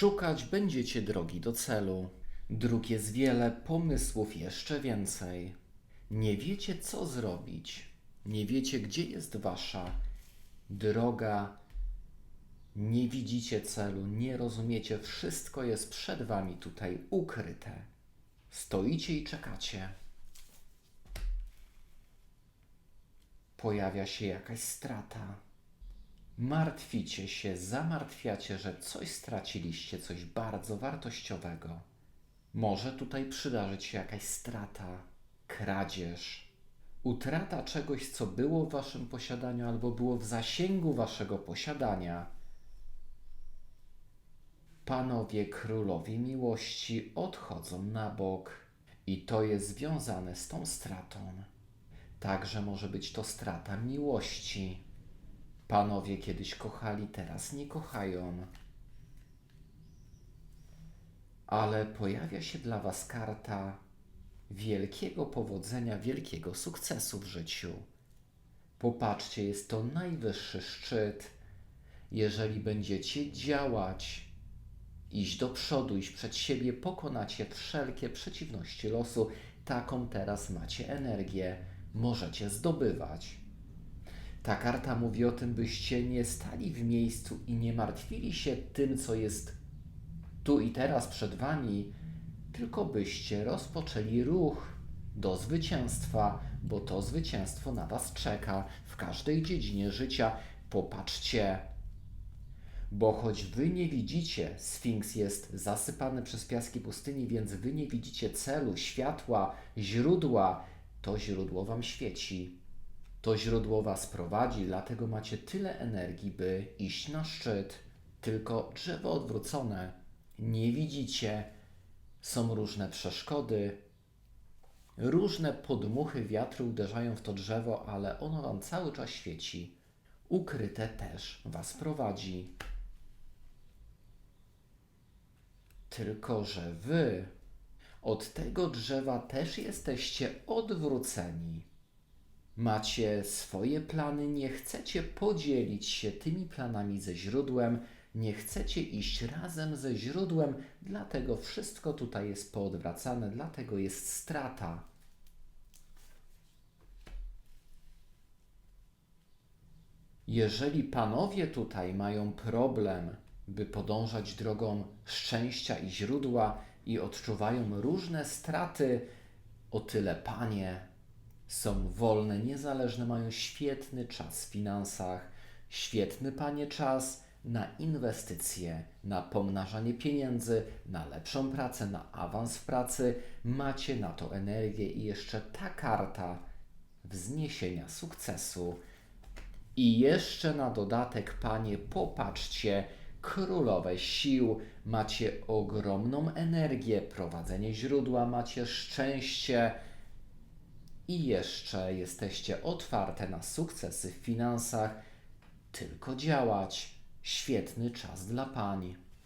Szukać będziecie drogi do celu. Dróg jest wiele, pomysłów jeszcze więcej. Nie wiecie, co zrobić. Nie wiecie, gdzie jest wasza droga. Nie widzicie celu, nie rozumiecie. Wszystko jest przed wami tutaj ukryte. Stoicie i czekacie. Pojawia się jakaś strata. Martwicie się, zamartwiacie, że coś straciliście, coś bardzo wartościowego. Może tutaj przydarzyć się jakaś strata, kradzież, utrata czegoś, co było w waszym posiadaniu albo było w zasięgu waszego posiadania. Panowie królowie miłości odchodzą na bok i to jest związane z tą stratą. Także może być to strata miłości. Panowie kiedyś kochali, teraz nie kochają. Ale pojawia się dla Was karta wielkiego powodzenia, wielkiego sukcesu w życiu. Popatrzcie, jest to najwyższy szczyt. Jeżeli będziecie działać, iść do przodu, iść przed siebie, pokonacie wszelkie przeciwności losu. Taką teraz macie energię, możecie zdobywać. Ta karta mówi o tym, byście nie stali w miejscu i nie martwili się tym, co jest tu i teraz przed wami, tylko byście rozpoczęli ruch do zwycięstwa, bo to zwycięstwo na was czeka w każdej dziedzinie życia. Popatrzcie, bo choć wy nie widzicie, Sfinks jest zasypany przez piaski pustyni, więc wy nie widzicie celu, światła, źródła, to źródło wam świeci. To źródło was prowadzi, dlatego macie tyle energii, by iść na szczyt. Tylko drzewo odwrócone. Nie widzicie. Są różne przeszkody. Różne podmuchy wiatru uderzają w to drzewo, ale ono wam cały czas świeci. Ukryte też was prowadzi. Tylko, że wy od tego drzewa też jesteście odwróceni. Macie swoje plany, nie chcecie podzielić się tymi planami ze źródłem, nie chcecie iść razem ze źródłem, dlatego wszystko tutaj jest poodwracane, dlatego jest strata. Jeżeli panowie tutaj mają problem, by podążać drogą szczęścia i źródła i odczuwają różne straty, o tyle panie są wolne, niezależne, mają świetny czas w finansach, świetny panie czas na inwestycje, na pomnażanie pieniędzy, na lepszą pracę, na awans w pracy. Macie na to energię i jeszcze ta karta wzniesienia sukcesu. I jeszcze na dodatek, panie, popatrzcie, królowe sił, macie ogromną energię, prowadzenie źródła, macie szczęście i jeszcze jesteście otwarte na sukcesy w finansach. Tylko działać. Świetny czas dla pań.